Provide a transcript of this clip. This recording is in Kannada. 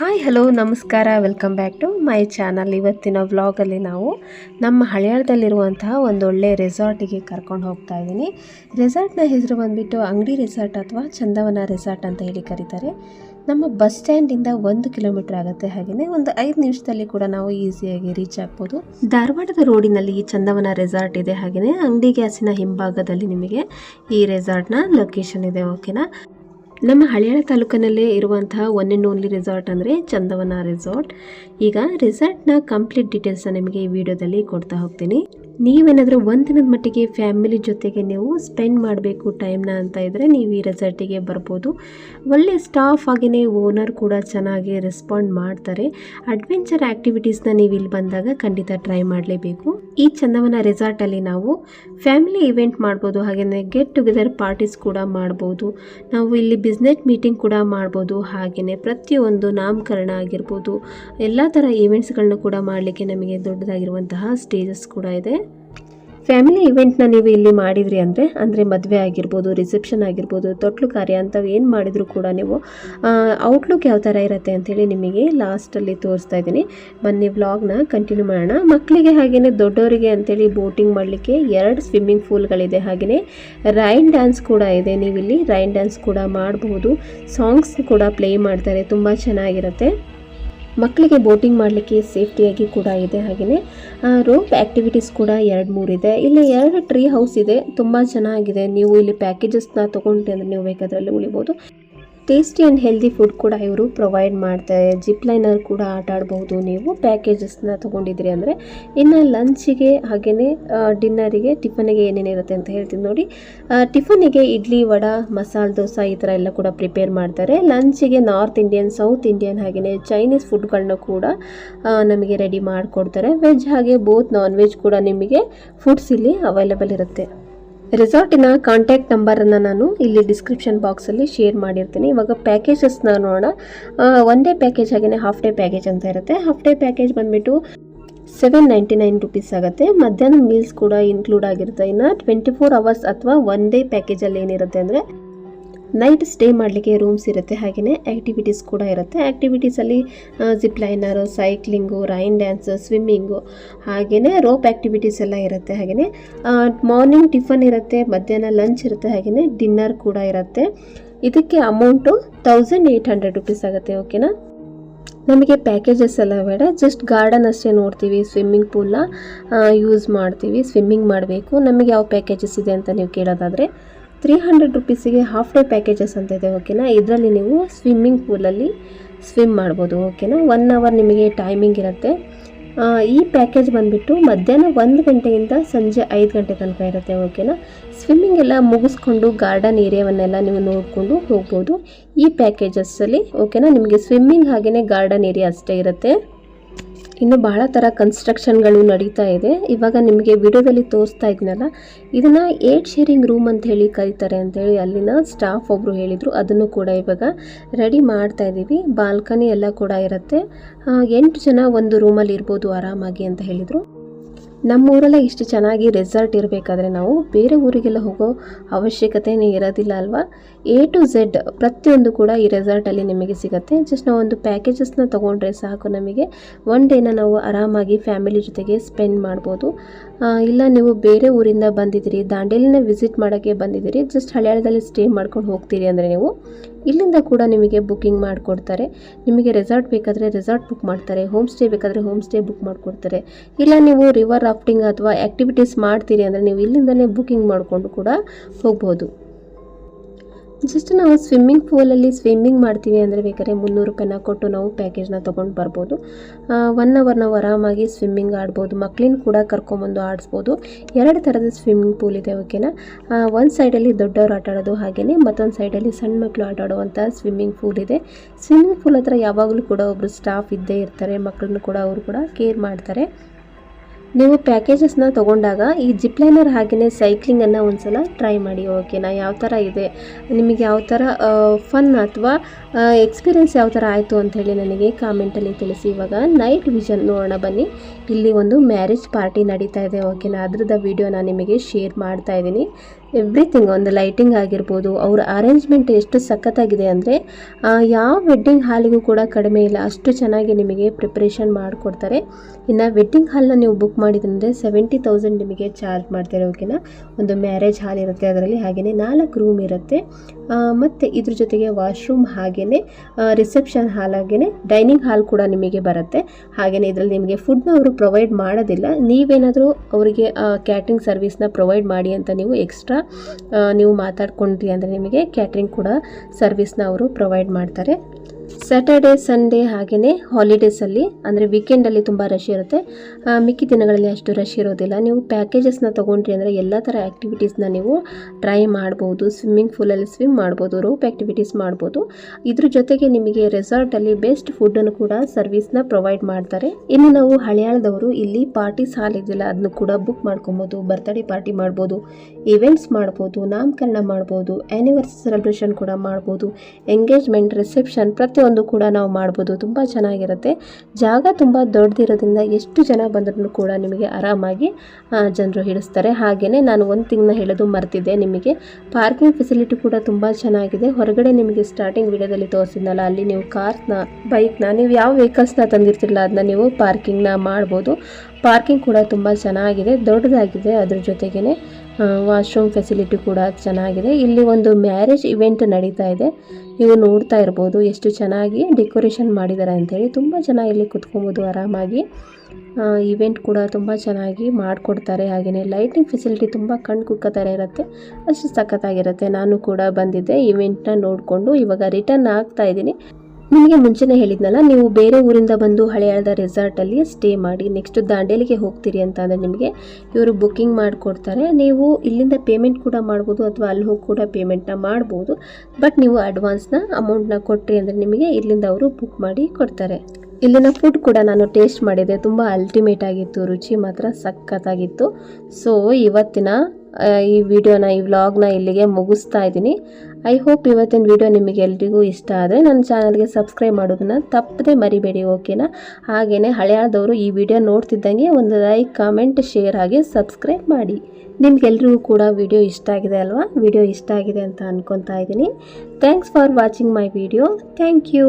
ಹಾಯ್ ಹಲೋ ನಮಸ್ಕಾರ. Welcome back to my channel ಇವತ್ತಿನ ವ್ಲಾಗಲ್ಲಿ ನಾವು ನಮ್ಮ ಹಳೆಯದಲ್ಲಿರುವಂತಹ ಒಂದು ಒಳ್ಳೆಯ ರೆಸಾರ್ಟಿಗೆ ಕರ್ಕೊಂಡು ಹೋಗ್ತಾ ಇದ್ದೀನಿ. ರೆಸಾರ್ಟ್ನ ಹೆಸರು ಬಂದುಬಿಟ್ಟು ಅಂಗಡಿ ರೆಸಾರ್ಟ್ ಅಥವಾ ಚಂದವನ ರೆಸಾರ್ಟ್ ಅಂತ ಹೇಳಿ ಕರೀತಾರೆ. ನಮ್ಮ ಬಸ್ ಸ್ಟ್ಯಾಂಡಿಂದ ಒಂದು ಕಿಲೋಮೀಟರ್ ಆಗುತ್ತೆ ಹಾಗೆಯೇ ಒಂದು ಐದು ನಿಮಿಷದಲ್ಲಿ ಕೂಡ ನಾವು ಈಸಿಯಾಗಿ ರೀಚ್ ಆಗ್ಬೋದು. ಧಾರವಾಡದ ರೋಡಿನಲ್ಲಿ ಈ ಚಂದವನ ರೆಸಾರ್ಟ್ ಇದೆ ಹಾಗೆಯೇ ಅಂಗಡಿ ಗ್ಯಾಸಿನ ಹಿಂಭಾಗದಲ್ಲಿ ನಿಮಗೆ ಈ ರೆಸಾರ್ಟ್ನ ಲೊಕೇಶನ್ ಇದೆ ಓಕೆನಾ ನಮ್ಮ ಹಳಿಯಾಳ ತಾಲೂಕಿನಲ್ಲೇ ಇರುವಂತಹ ಒನ್ ಆ್ಯಂಡ್ ಓನ್ಲಿ ರೆಸಾರ್ಟ್ ಅಂದರೆ ಚಂದವನ ರೆಸಾರ್ಟ್ ಈಗ ರೆಸಾರ್ಟ್ನ ಕಂಪ್ಲೀಟ್ ಡೀಟೇಲ್ಸ್ನ ನಿಮಗೆ ಈ ವಿಡಿಯೋದಲ್ಲಿ ಕೊಡ್ತಾ ಹೋಗ್ತೀನಿ. ನೀವೇನಾದರೂ ಒಂದಿನದ ಮಟ್ಟಿಗೆ ಫ್ಯಾಮಿಲಿ ಜೊತೆಗೆ ನೀವು ಸ್ಪೆಂಡ್ ಮಾಡಬೇಕು ಟೈಮ್ನ ಅಂತ ಇದ್ದರೆ ನೀವು ಈ ರೆಸಾರ್ಟಿಗೆ ಬರ್ಬೋದು. ಒಳ್ಳೆ ಸ್ಟಾಫ್ ಹಾಗೆಯೇ ಓನರ್ ಕೂಡ ಚೆನ್ನಾಗಿ ರೆಸ್ಪಾಂಡ್ ಮಾಡ್ತಾರೆ. ಅಡ್ವೆಂಚರ್ ಆ್ಯಕ್ಟಿವಿಟೀಸ್ನ ನೀವು ಇಲ್ಲಿ ಬಂದಾಗ ಖಂಡಿತ ಟ್ರೈ ಮಾಡಲೇಬೇಕು. ಈ ಚಂದವನ ರೆಸಾರ್ಟಲ್ಲಿ ನಾವು ಫ್ಯಾಮಿಲಿ ಇವೆಂಟ್ ಮಾಡ್ಬೋದು ಹಾಗೆಯೇ ಗೆಟ್ ಟುಗೆದರ್ ಪಾರ್ಟೀಸ್ ಕೂಡ ಮಾಡ್ಬೋದು. ನಾವು ಇಲ್ಲಿ ಬಿಸ್ನೆಸ್ ಮೀಟಿಂಗ್ ಕೂಡ ಮಾಡ್ಬೋದು ಹಾಗೆಯೇ ಪ್ರತಿಯೊಂದು ನಾಮಕರಣ ಆಗಿರ್ಬೋದು. ಎಲ್ಲ ಥರ ಈವೆಂಟ್ಸ್ಗಳನ್ನ ಕೂಡ ಮಾಡಲಿಕ್ಕೆ ನಮಗೆ ದೊಡ್ಡದಾಗಿರುವಂತಹ ಸ್ಟೇಜಸ್ ಕೂಡ ಇದೆ. ಫ್ಯಾಮಿಲಿ ಇವೆಂಟ್ನ ನೀವು ಇಲ್ಲಿ ಮಾಡಿದ್ರಿ ಅಂದರೆ ಅಂದರೆ ಮದುವೆ ಆಗಿರ್ಬೋದು ರಿಸೆಪ್ಷನ್ ಆಗಿರ್ಬೋದು, ತೊಟ್ಲು ಕಾರ್ಯ ಅಂಥವು ಏನು ಮಾಡಿದರೂ ಕೂಡ ನೀವು ಔಟ್ಲುಕ್ ಯಾವ ಥರ ಇರುತ್ತೆ ಅಂಥೇಳಿ ನಿಮಗೆ ಲಾಸ್ಟಲ್ಲಿ ತೋರಿಸ್ತಾ ಇದ್ದೀನಿ. ಬನ್ನಿ ವ್ಲಾಗ್ನ ಕಂಟಿನ್ಯೂ ಮಾಡೋಣ. ಮಕ್ಕಳಿಗೆ ಹಾಗೆಯೇ ದೊಡ್ಡವರಿಗೆ ಅಂಥೇಳಿ ಬೋಟಿಂಗ್ ಮಾಡಲಿಕ್ಕೆ ಎರಡು ಸ್ವಿಮ್ಮಿಂಗ್ ಫೂಲ್ಗಳಿದೆ ಹಾಗೆಯೇ ರೈನ್ ಡ್ಯಾನ್ಸ್ ಕೂಡ ಇದೆ. ನೀವು ಇಲ್ಲಿ ರೈನ್ ಡ್ಯಾನ್ಸ್ ಕೂಡ ಮಾಡಬಹುದು ಸಾಂಗ್ಸ್ ಕೂಡ ಪ್ಲೇ ಮಾಡ್ತಾರೆ. ತುಂಬ ಚೆನ್ನಾಗಿರುತ್ತೆ. ಮಕ್ಕಳಿಗೆ ಬೋಟಿಂಗ್ ಮಾಡಲಿಕ್ಕೆ ಸೇಫ್ಟಿಯಾಗಿ ಕೂಡ ಇದೆ ಹಾಗೆಯೇ ರೋಪ್ ಆ್ಯಕ್ಟಿವಿಟೀಸ್ ಕೂಡ ಎರಡು ಮೂರು ಇದೆ. ಇಲ್ಲಿ ಎರಡು ಟ್ರೀ ಹೌಸ್ ಇದೆ, ತುಂಬ ಚೆನ್ನಾಗಿದೆ. ನೀವು ಇಲ್ಲಿ ಪ್ಯಾಕೇಜಸ್ನ ತೊಗೊಂಡ್ರಿ ಅಂದರೆ ನೀವು ಬೇಕಾದ್ರಲ್ಲಿ ಉಳಿಬೋದು. ಟೇಸ್ಟಿ ಆ್ಯಂಡ್ ಹೆಲ್ದಿ ಫುಡ್ ಕೂಡ ಇವರು ಪ್ರೊವೈಡ್ ಮಾಡ್ತಾರೆ ಜಿಪ್ ಲೈನರ್ ಕೂಡ ಆಟ ಆಡ್ಬೋದು ನೀವು ಪ್ಯಾಕೇಜಸ್ನ ತೊಗೊಂಡಿದ್ರಿ ಅಂದರೆ ಇನ್ನು ಲಂಚಿಗೆ ಹಾಗೆಯೇ ಡಿನ್ನರಿಗೆ ಟಿಫನಿಗೆ ಏನೇನಿರುತ್ತೆ ಅಂತ ಹೇಳ್ತೀನಿ ನೋಡಿ. ಟಿಫನಿಗೆ ಇಡ್ಲಿ, ವಡ, ಮಸಾಲೆ, ದೋಸೆ ಈ ಥರ ಎಲ್ಲ ಕೂಡ ಪ್ರಿಪೇರ್ ಮಾಡ್ತಾರೆ. ಲಂಚಿಗೆ ನಾರ್ತ್ ಇಂಡಿಯನ್ ಸೌತ್ ಇಂಡಿಯನ್ ಹಾಗೆಯೇ ಚೈನೀಸ್ ಫುಡ್ಗಳನ್ನ ಕೂಡ ನಮಗೆ ರೆಡಿ ಮಾಡಿಕೊಡ್ತಾರೆ. ವೆಜ್ ಹಾಗೆ ಬೋತ್ ನಾನ್ ವೆಜ್ ಕೂಡ ನಿಮಗೆ ಫುಡ್ಸ್ ಇಲ್ಲಿ ಅವೈಲೇಬಲ್ ಇರುತ್ತೆ. ರೆಸಾರ್ಟಿನ ಕಾಂಟ್ಯಾಕ್ಟ್ ನಂಬರನ್ನು ನಾನು ಇಲ್ಲಿ ಡಿಸ್ಕ್ರಿಪ್ಷನ್ ಬಾಕ್ಸಲ್ಲಿ ಶೇರ್ ಮಾಡಿರ್ತೀನಿ. ಇವಾಗ ಪ್ಯಾಕೇಜಸ್ನ ನೋಡೋಣ. ಒನ್ ಡೇ ಪ್ಯಾಕೇಜ್ ಹಾಗೆಯೇ ಹಾಫ್ ಡೇ ಪ್ಯಾಕೇಜ್ ಅಂತ ಇರುತ್ತೆ. ಹಾಫ್ ಡೇ ಪ್ಯಾಕೇಜ್ ಬಂದುಬಿಟ್ಟು ಸೆವೆನ್ ನೈಂಟಿ ನೈನ್ ರುಪೀಸ್ ಆಗುತ್ತೆ. ಮಧ್ಯಾಹ್ನ ಮೀಲ್ಸ್ ಕೂಡ ಇನ್ಕ್ಲೂಡ್ ಆಗಿರುತ್ತೆ. ಇನ್ನು ಟ್ವೆಂಟಿ ಫೋರ್ ಅವರ್ಸ್ ಅಥವಾ ಒನ್ ಡೇ ಪ್ಯಾಕೇಜಲ್ಲಿ ಏನಿರುತ್ತೆ ಅಂದರೆ ನೈಟ್ ಸ್ಟೇ ಮಾಡಲಿಕ್ಕೆ ರೂಮ್ಸ್ ಇರುತ್ತೆ ಹಾಗೆಯೇ ಆ್ಯಕ್ಟಿವಿಟೀಸ್ ಕೂಡ ಇರುತ್ತೆ. ಆ್ಯಕ್ಟಿವಿಟೀಸಲ್ಲಿ zip liner cycling rain dance swimming ಹಾಗೆಯೇ ರೋಪ್ ಆ್ಯಕ್ಟಿವಿಟೀಸ್ ಎಲ್ಲ ಇರುತ್ತೆ ಹಾಗೆಯೇ ಮಾರ್ನಿಂಗ್ ಟಿಫನ್ ಇರುತ್ತೆ, ಮಧ್ಯಾಹ್ನ ಲಂಚ್ ಇರುತ್ತೆ ಹಾಗೆಯೇ ಡಿನ್ನರ್ ಕೂಡ ಇರುತ್ತೆ. ಇದಕ್ಕೆ amount thousand eight hundred rupees ಆಗುತ್ತೆ ಓಕೆನಾ ನಮಗೆ ಪ್ಯಾಕೇಜಸ್ ಎಲ್ಲ ಬೇಡ ಜಸ್ಟ್ ಗಾರ್ಡನ್ ಅಷ್ಟೇ ನೋಡ್ತೀವಿ ಸ್ವಿಮ್ಮಿಂಗ್ ಪೂಲ್ನ ಯೂಸ್ ಮಾಡ್ತೀವಿ ಸ್ವಿಮ್ಮಿಂಗ್ ಮಾಡಬೇಕು. ನಮಗೆ ಯಾವ ಪ್ಯಾಕೇಜಸ್ ಇದೆ ಅಂತ ನೀವು ಕೇಳೋದಾದರೆ ತ್ರೀ ಹಂಡ್ರೆಡ್ ರುಪೀಸಿಗೆ ಹಾಫ್ ಡೇ ಪ್ಯಾಕೇಜಸ್ ಅಂತ ಇದೆ ಓಕೆನಾ ಇದರಲ್ಲಿ ನೀವು ಸ್ವಿಮ್ಮಿಂಗ್ ಪೂಲಲ್ಲಿ ಸ್ವಿಮ್ ಮಾಡ್ಬೋದು ಓಕೆನಾ ಒನ್ ಅವರ್ ನಿಮಗೆ ಟೈಮಿಂಗ್ ಇರುತ್ತೆ. ಈ ಪ್ಯಾಕೇಜ್ ಬಂದುಬಿಟ್ಟು ಮಧ್ಯಾಹ್ನ ಒಂದು ಗಂಟೆಯಿಂದ ಸಂಜೆ ಐದು ಗಂಟೆ ತನಕ ಇರುತ್ತೆ ಓಕೆನಾ ಸ್ವಿಮ್ಮಿಂಗ್ ಎಲ್ಲ ಮುಗಿಸ್ಕೊಂಡು ಗಾರ್ಡನ್ ಏರಿಯಾವನ್ನೆಲ್ಲ ನೀವು ನೋಡಿಕೊಂಡು ಹೋಗ್ಬೋದು. ಈ ಪ್ಯಾಕೇಜಸ್ಸಲ್ಲಿ ಓಕೆನಾ ನಿಮಗೆ ಸ್ವಿಮ್ಮಿಂಗ್ ಹಾಗೆಯೇ ಗಾರ್ಡನ್ ಏರಿಯಾ ಅಷ್ಟೇ ಇರುತ್ತೆ. ಇನ್ನು ಬಹಳ ಥರ ಕನ್ಸ್ಟ್ರಕ್ಷನ್ಗಳು ನಡೀತಾ ಇದೆ. ಇವಾಗ ನಿಮಗೆ ವಿಡಿಯೋದಲ್ಲಿ ತೋರಿಸ್ತಾ ಇದ್ದೀನಲ್ಲ ಇದನ್ನು ಏಟ್ ಶೇರಿಂಗ್ ರೂಮ್ ಅಂತ ಹೇಳಿ ಕರೀತಾರೆ ಅಂತೇಳಿ ಅಲ್ಲಿನ ಸ್ಟಾಫ್ ಒಬ್ಬರು ಹೇಳಿದರು. ಅದನ್ನು ಕೂಡ ಇವಾಗ ರೆಡಿ ಮಾಡ್ತಾ ಇದ್ದೀವಿ. ಬಾಲ್ಕನಿ ಎಲ್ಲ ಕೂಡ ಇರುತ್ತೆ. ಎಂಟು ಜನ ಒಂದು ರೂಮಲ್ಲಿ ಇರ್ಬೋದು ಆರಾಮಾಗಿ ಅಂತ ಹೇಳಿದರು. ನಮ್ಮೂರಲ್ಲೇ ಇಷ್ಟು ಚೆನ್ನಾಗಿ ರೆಸಾರ್ಟ್ ಇರಬೇಕಾದ್ರೆ ನಾವು ಬೇರೆ ಊರಿಗೆಲ್ಲ ಹೋಗೋ ಅವಶ್ಯಕತೆನೇ ಇರೋದಿಲ್ಲ ಅಲ್ವಾ? ಎ ಟು ಝೆಡ್ ಪ್ರತಿಯೊಂದು ಕೂಡ ಈ ರೆಸಾರ್ಟಲ್ಲಿ ನಿಮಗೆ ಸಿಗುತ್ತೆ. ಜಸ್ಟ್ ನಾವು ಒಂದು ಪ್ಯಾಕೇಜಸ್ನ ತೊಗೊಂಡ್ರೆ ಸಾಕು ನಮಗೆ. ಒನ್ ಡೇನ ನಾವು ಆರಾಮಾಗಿ ಫ್ಯಾಮಿಲಿ ಜೊತೆಗೆ ಸ್ಪೆಂಡ್ ಮಾಡ್ಬೋದು. ಇಲ್ಲ ನೀವು ಬೇರೆ ಊರಿಂದ ಬಂದಿದ್ದೀರಿ, ದಾಂಡೇಲಿನ ವಿಸಿಟ್ ಮಾಡೋಕ್ಕೆ ಬಂದಿದ್ದೀರಿ ಜಸ್ಟ್ ಹಳ್ಯಾಳದಲ್ಲಿ ಸ್ಟೇ ಮಾಡ್ಕೊಂಡು ಹೋಗ್ತೀರಿ ಅಂದರೆ ನೀವು, ಇಲ್ಲಿಂದ ಕೂಡ ನಿಮಗೆ ಬುಕ್ಕಿಂಗ್ ಮಾಡಿಕೊಡ್ತಾರೆ. ನಿಮಗೆ ರೆಸಾರ್ಟ್ ಬೇಕಾದರೆ ರೆಸಾರ್ಟ್ ಬುಕ್ ಮಾಡ್ತಾರೆ ಹೋಮ್ ಸ್ಟೇ ಬೇಕಾದರೆ ಹೋಮ್ ಸ್ಟೇ ಬುಕ್ ಮಾಡಿಕೊಡ್ತಾರೆ. ಇಲ್ಲ ನೀವು ರಿವರ್ ರಾಫ್ಟಿಂಗ್ ಅಥವಾ ಆ್ಯಕ್ಟಿವಿಟೀಸ್ ಮಾಡ್ತೀರಿ ಅಂದರೆ ನೀವು ಇಲ್ಲಿಂದಲೇ ಬುಕ್ಕಿಂಗ್ ಮಾಡಿಕೊಂಡು ಕೂಡ ಹೋಗ್ಬೋದು. ಜಸ್ಟ್ ನಾವು ಸ್ವಿಮ್ಮಿಂಗ್ ಪೂಲಲ್ಲಿ ಸ್ವಿಮ್ಮಿಂಗ್ ಮಾಡ್ತೀವಿ ಅಂದರೆ ಬೇಕಾದ್ರೆ ಮುನ್ನೂರು ರೂಪಾಯಿನ ಕೊಟ್ಟು ನಾವು ಪ್ಯಾಕೇಜ್ನ ತೊಗೊಂಡು ಬರ್ಬೋದು. ಒನ್ ಅವರ್ ನಾವು ಆರಾಮಾಗಿ ಸ್ವಿಮ್ಮಿಂಗ್ ಆಡ್ಬೋದು. ಮಕ್ಕಳಿನ ಕೂಡ ಕರ್ಕೊಂಬಂದು ಆಡಿಸ್ಬೋದು. ಎರಡು ಥರದ ಸ್ವಿಮ್ಮಿಂಗ್ ಪೂಲ್ ಇದೆ, ಓಕೆನಾ? ಒಂದು ಸೈಡಲ್ಲಿ ದೊಡ್ಡವರು ಆಟ ಆಡೋದು ಹಾಗೆಯೇ ಮತ್ತೊಂದು ಸೈಡಲ್ಲಿ ಸಣ್ಣ ಮಕ್ಕಳು ಆಟ ಆಡುವಂಥ ಸ್ವಿಮ್ಮಿಂಗ್ ಪೂಲ್ ಇದೆ. ಸ್ವಿಮ್ಮಿಂಗ್ ಪೂಲ್ ಹತ್ರ ಯಾವಾಗಲೂ ಕೂಡ ಒಬ್ಬರು ಸ್ಟಾಫ್ ಇದ್ದೇ ಇರ್ತಾರೆ ಮಕ್ಕಳನ್ನು ಕೂಡ ಅವರು ಕೂಡ ಕೇರ್ ಮಾಡ್ತಾರೆ. ನೀವು ಪ್ಯಾಕೇಜಸ್ನ ತೊಗೊಂಡಾಗ ಈ ಜಿಪ್ ಲೈನರ್ ಹಾಗೆಯೇ ಸೈಕ್ಲಿಂಗನ್ನು ಒಂದ್ಸಲ ಟ್ರೈ ಮಾಡಿ ಓಕೆನಾ ಯಾವ ಥರ ಇದೆ? ನಿಮಗೆ ಯಾವ ಥರ ಫನ್ ಅಥವಾ ಎಕ್ಸ್ಪೀರಿಯೆನ್ಸ್ ಯಾವ ಥರ ಆಯಿತು ಅಂಥೇಳಿ ನನಗೆ ಕಾಮೆಂಟಲ್ಲಿ ತಿಳಿಸಿ. ಇವಾಗ ನೈಟ್ ವಿಷನ್ ನೋಡೋಣ ಬನ್ನಿ. ಇಲ್ಲಿ ಒಂದು ಮ್ಯಾರೇಜ್ ಪಾರ್ಟಿ ನಡೀತಾ ಇದೆ ಓಕೆನಾ ಅದರದ ವಿಡಿಯೋ ನಾನು ನಿಮಗೆ ಶೇರ್ ಮಾಡ್ತಾ ಇದ್ದೀನಿ. ಎವ್ರಿಥಿಂಗ್ ಒಂದು ಲೈಟಿಂಗ್ ಆಗಿರ್ಬೋದು, ಅವ್ರ ಅರೇಂಜ್ಮೆಂಟ್ ಎಷ್ಟು ಸಖತ್ತಾಗಿದೆ ಅಂದರೆ ಯಾವ ವೆಡ್ಡಿಂಗ್ ಹಾಲಿಗೂ ಕೂಡ ಕಡಿಮೆ ಇಲ್ಲ. ಅಷ್ಟು ಚೆನ್ನಾಗಿ ನಿಮಗೆ ಪ್ರಿಪ್ರೇಷನ್ ಮಾಡಿಕೊಡ್ತಾರೆ. ಇನ್ನು ವೆಡ್ಡಿಂಗ್ ಹಾಲ್ನ ನೀವು ಬುಕ್ ಮಾಡಿದ್ರಂದರೆ ಸೆವೆಂಟಿ ತೌಸಂಡ್ ನಿಮಗೆ ಚಾರ್ಜ್ ಮಾಡ್ತಾರೆ ಓಕೆನಾ ಒಂದು ಮ್ಯಾರೇಜ್ ಹಾಲ್ ಇರುತ್ತೆ ಅದರಲ್ಲಿ ಹಾಗೆಯೇ ನಾಲ್ಕು ರೂಮ್ ಇರುತ್ತೆ. ಮತ್ತು ಇದ್ರ ಜೊತೆಗೆ ವಾಶ್ರೂಮ್ ಹಾಗೆಯೇ ರಿಸೆಪ್ಷನ್ ಹಾಲ್ ಹಾಗೆಯೇ ಡೈನಿಂಗ್ ಹಾಲ್ ಕೂಡ ನಿಮಗೆ ಬರುತ್ತೆ. ಹಾಗೆಯೇ ಇದರಲ್ಲಿ ನಿಮಗೆ ಫುಡ್ನ ಅವರು ಪ್ರೊವೈಡ್ ಮಾಡೋದಿಲ್ಲ. ನೀವೇನಾದರೂ ಅವರಿಗೆ ಕ್ಯಾಟ್ರಿಂಗ್ ಸರ್ವಿಸ್ನ ಪ್ರೊವೈಡ್ ಮಾಡಿ ಅಂತ ನೀವು ಎಕ್ಸ್ಟ್ರಾ ನೀವು ಮಾತಾಡ್ಕೊಂಡ್ರಿ ಅಂದರೆ ನಿಮಗೆ ಕ್ಯಾಟ್ರಿಂಗ್ ಕೂಡ ಸರ್ವಿಸ್ನ ಅವರು ಪ್ರೊವೈಡ್ ಮಾಡ್ತಾರೆ. ಸ್ಯಾಟರ್ಡೇ ಸಂಡೇ ಹಾಗೆಯೇ ಹಾಲಿಡೇಸಲ್ಲಿ ಅಂದರೆ ವೀಕೆಂಡಲ್ಲಿ ತುಂಬ ರಶ್ ಇರುತ್ತೆ. ಮಿಕ್ಕಿ ದಿನಗಳಲ್ಲಿ ಅಷ್ಟು ರಶ್ ಇರೋದಿಲ್ಲ. ನೀವು ಪ್ಯಾಕೇಜಸ್ನ ತೊಗೊಂಡ್ರಿ ಅಂದರೆ ಎಲ್ಲ ಥರ ಆ್ಯಕ್ಟಿವಿಟೀಸ್ನ ನೀವು ಟ್ರೈ ಮಾಡ್ಬೋದು. ಸ್ವಿಮ್ಮಿಂಗ್ ಪೂಲಲ್ಲಿ ಸ್ವಿಮ್ ಮಾಡ್ಬೋದು ರೋಪ್ ಆ್ಯಕ್ಟಿವಿಟೀಸ್ ಮಾಡ್ಬೋದು. ಇದ್ರ ಜೊತೆಗೆ ನಿಮಗೆ ರೆಸಾರ್ಟಲ್ಲಿ ಬೆಸ್ಟ್ ಫುಡ್ಡನ್ನು ಕೂಡ ಸರ್ವಿಸ್ನ ಪ್ರೊವೈಡ್ ಮಾಡ್ತಾರೆ. ಇನ್ನು ನಾವು ಹಳೆಯಾಳದವರು ಇಲ್ಲಿ ಪಾರ್ಟೀಸ್ ಹಾಲ್ ಇದೆಯಲ್ಲ ಅದನ್ನು ಕೂಡ ಬುಕ್ ಮಾಡ್ಕೊಬೋದು ಬರ್ತ್ಡೇ ಪಾರ್ಟಿ ಮಾಡ್ಬೋದು ಈವೆಂಟ್ಸ್ ಮಾಡ್ಬೋದು, ನಾಮಕರಣ ಮಾಡ್ಬೋದು ಆ್ಯನಿವರ್ಸರಿ ಸೆಲೆಬ್ರೇಷನ್ ಕೂಡ ಮಾಡ್ಬೋದು ಎಂಗೇಜ್ಮೆಂಟ್ ರಿಸೆಪ್ಷನ್ ಪ್ರತಿಯೊಂದು ಕೂಡ ನಾವು ಮಾಡ್ಬೋದು. ತುಂಬ ಚೆನ್ನಾಗಿರುತ್ತೆ. ಜಾಗ ತುಂಬ ದೊಡ್ಡದಿರೋದ್ರಿಂದ ಎಷ್ಟು ಜನ ಬಂದ್ರೂ ಕೂಡ ನಿಮಗೆ ಆರಾಮಾಗಿ ಜನರು ಹಿಡಿಸ್ತಾರೆ. ಹಾಗೆಯೇ ನಾನು ಒಂದು ತಿಂಗ್ನ ಹೇಳೋದು ಮರ್ತಿದ್ದೆ ನಿಮಗೆ. ಪಾರ್ಕಿಂಗ್ ಫೆಸಿಲಿಟಿ ಕೂಡ ತುಂಬ ಚೆನ್ನಾಗಿದೆ. ಹೊರಗಡೆ ನಿಮಗೆ ಸ್ಟಾರ್ಟಿಂಗ್ ವಿಡಿಯೋದಲ್ಲಿ ತೋರಿಸಿದ್ನಲ್ಲ, ಅಲ್ಲಿ ನೀವು ಕಾರ್ಸ್ನ ಬೈಕ್ನ, ನೀವು ಯಾವ ವೆಹಿಕಲ್ಸ್ನ ತಂದಿರ್ತಿರಲ್ಲ ಅದನ್ನ ನೀವು ಪಾರ್ಕಿಂಗ್ನ ಮಾಡ್ಬೋದು. ಪಾರ್ಕಿಂಗ್ ಕೂಡ ತುಂಬ ಚೆನ್ನಾಗಿದೆ. ದೊಡ್ಡದಾಗಿದೆ ಅದ್ರ ಜೊತೆಗೇ ವಾಶ್ರೂಮ್ ಫೆಸಿಲಿಟಿ ಕೂಡ ಚೆನ್ನಾಗಿದೆ. ಇಲ್ಲಿ ಒಂದು ಮ್ಯಾರೇಜ್ ಇವೆಂಟ್ ನಡೀತಾ ಇದೆ. ನೀವು ನೋಡ್ತಾ ಇರ್ಬೋದು ಎಷ್ಟು ಚೆನ್ನಾಗಿ ಡೆಕೋರೇಷನ್ ಮಾಡಿದ್ದಾರೆ ಅಂಥೇಳಿ ತುಂಬ ಜನ ಇಲ್ಲಿ ಕುತ್ಕೊಬೋದು ಆರಾಮಾಗಿ. ಇವೆಂಟ್ ಕೂಡ ತುಂಬ ಚೆನ್ನಾಗಿ ಮಾಡಿಕೊಡ್ತಾರೆ. ಹಾಗೆಯೇ ಲೈಟಿಂಗ್ ಫೆಸಿಲಿಟಿ ತುಂಬ ಕಣ್ಣು ಕುಕ್ಕ ಥರ ಇರುತ್ತೆ. ಅಷ್ಟು ಸಖತ್ತಾಗಿರುತ್ತೆ. ನಾನು ಕೂಡ ಬಂದಿದ್ದೆ ಇವೆಂಟ್ನ ನೋಡಿಕೊಂಡು. ಇವಾಗ ರಿಟರ್ನ್ ಆಗ್ತಾ ಇದ್ದೀನಿ. ನಿಮಗೆ ಮುಂಚೆನೇ ಹೇಳಿದ್ನಲ್ಲ, ನೀವು ಬೇರೆ ಊರಿಂದ ಬಂದು ಹಳೆಯಾಳದ ರೆಸಾರ್ಟಲ್ಲಿ ಸ್ಟೇ ಮಾಡಿ ನೆಕ್ಸ್ಟ್ ದಾಂಡೇಲಿಗೆ ಹೋಗ್ತೀರಿ ಅಂತ ಅಂದರೆ ನಿಮಗೆ ಇವರು ಬುಕ್ಕಿಂಗ್ ಮಾಡಿಕೊಡ್ತಾರೆ. ನೀವು ಇಲ್ಲಿಂದ ಪೇಮೆಂಟ್ ಕೂಡ ಮಾಡ್ಬೋದು ಅಥವಾ ಅಲ್ಲಿ ಹೋಗಿ ಕೂಡ ಪೇಮೆಂಟ್ನ ಮಾಡ್ಬೋದು. ಬಟ್ ನೀವು ಅಡ್ವಾನ್ಸ್ನ ಅಮೌಂಟ್ನ ಕೊಟ್ಟರಿ ಅಂದರೆ ನಿಮಗೆ ಇಲ್ಲಿಂದ ಅವರು ಬುಕ್ ಮಾಡಿ ಕೊಡ್ತಾರೆ. ಇಲ್ಲಿನ ಫುಡ್ ಕೂಡ ನಾನು ಟೇಸ್ಟ್ ಮಾಡಿದೆ. ತುಂಬ ಅಲ್ಟಿಮೇಟ್ ಆಗಿತ್ತು, ರುಚಿ ಮಾತ್ರ ಸಖತ್ತಾಗಿತ್ತು. ಸೊ ಇವತ್ತಿನ ಈ ವಿಡಿಯೋನ ಈ ವ್ಲಾಗ್ನ ಇಲ್ಲಿಗೆ ಮುಗಿಸ್ತಾ ಇದ್ದೀನಿ. ಐ ಹೋಪ್ ಇವತ್ತಿನ ವಿಡಿಯೋ ನಿಮಗೆ ಎಲ್ರಿಗೂ ಇಷ್ಟ ಆದರೆ ನನ್ನ ಚಾನಲ್ಗೆ ಸಬ್ಸ್ಕ್ರೈಬ್ ಮಾಡೋದನ್ನು ತಪ್ಪದೆ ಮರಿಬೇಡಿ ಓಕೆನಾ ಹಾಗೆಯೇ ಹಳೆಯಾದವರು ಈ ವಿಡಿಯೋ ನೋಡ್ತಿದ್ದಂಗೆ ಒಂದು ಲೈಕ್ ಕಾಮೆಂಟ್ ಶೇರ್ ಹಾಗೆ ಸಬ್ಸ್ಕ್ರೈಬ್ ಮಾಡಿ. ನಿಮ್ಗೆಲ್ರಿಗೂ ಕೂಡ ವಿಡಿಯೋ ಇಷ್ಟ ಆಗಿದೆ ಅಲ್ವಾ? ವಿಡಿಯೋ ಇಷ್ಟ ಆಗಿದೆ ಅಂತ ಅನ್ಕೊತಾ ಇದ್ದೀನಿ. Thanks for watching my video thank you